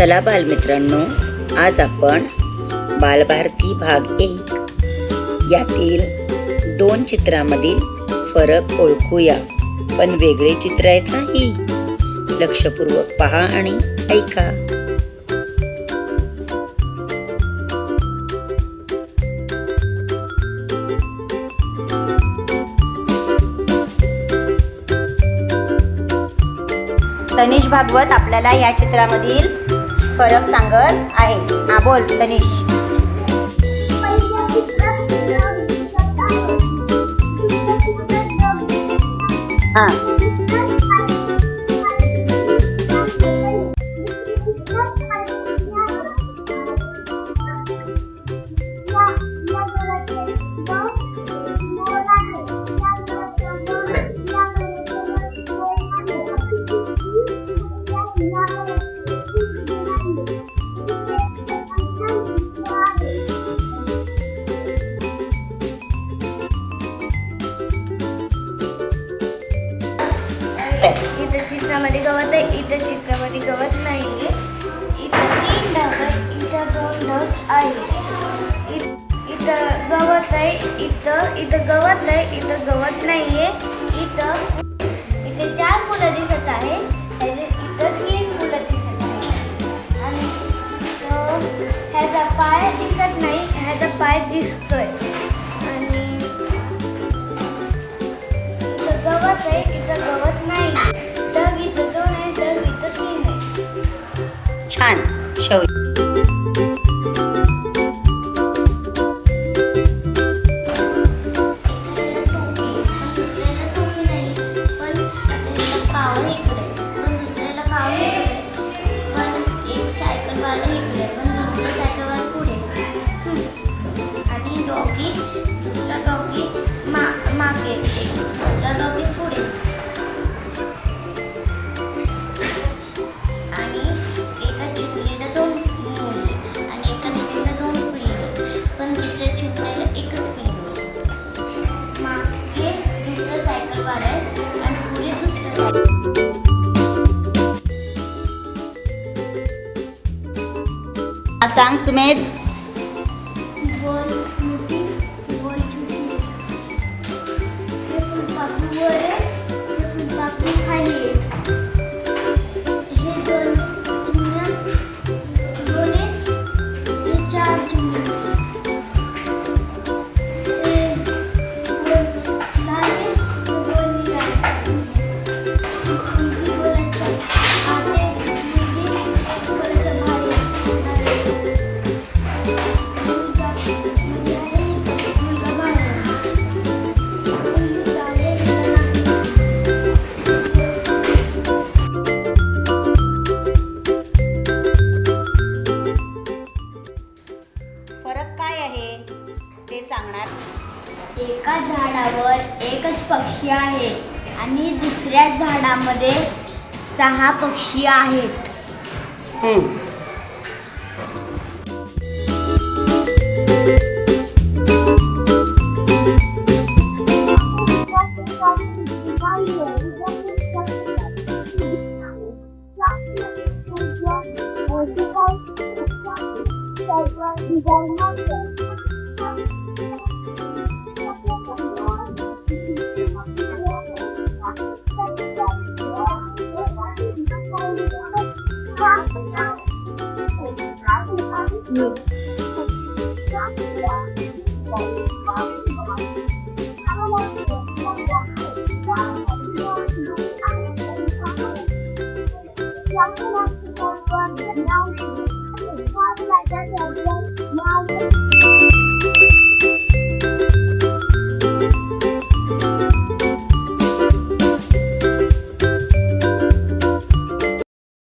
चला बालमित्रांनो आज आपण बालभारती भाग एक यातील दोन चित्रामधील फरक ओळखूया. पण वेगळे चित्र आहेत नाही लक्षपूर्वक पहा आणि ऐका. तनिष भागवत आपल्याला या चित्रामधील फरक सांगत आहे. हा बोल तनिष हा. चित्रामध्ये गवत आहे. इथं चित्रामध्ये गवत नाही इथं तीन ढग आहे. इथं दोन ढग आहे इथं गवत आहे. इथं इथं गवत नाही इथं गवत नाहीये. इथं इथे चार फुलं दिसत आहे. इथं तीन फुलं दिसत आहे आणि ह्याचा पाय दिसत नाही. ह्याचा पाय दिसतोय. आणि इथं गवत आहे. इथं गवत नाही Asang Sumed? झाडावर एकच पक्षी आहे आणि दुसऱ्या झाडामध्ये सहा पक्षी आहेत. Thank you. Yang telah kita.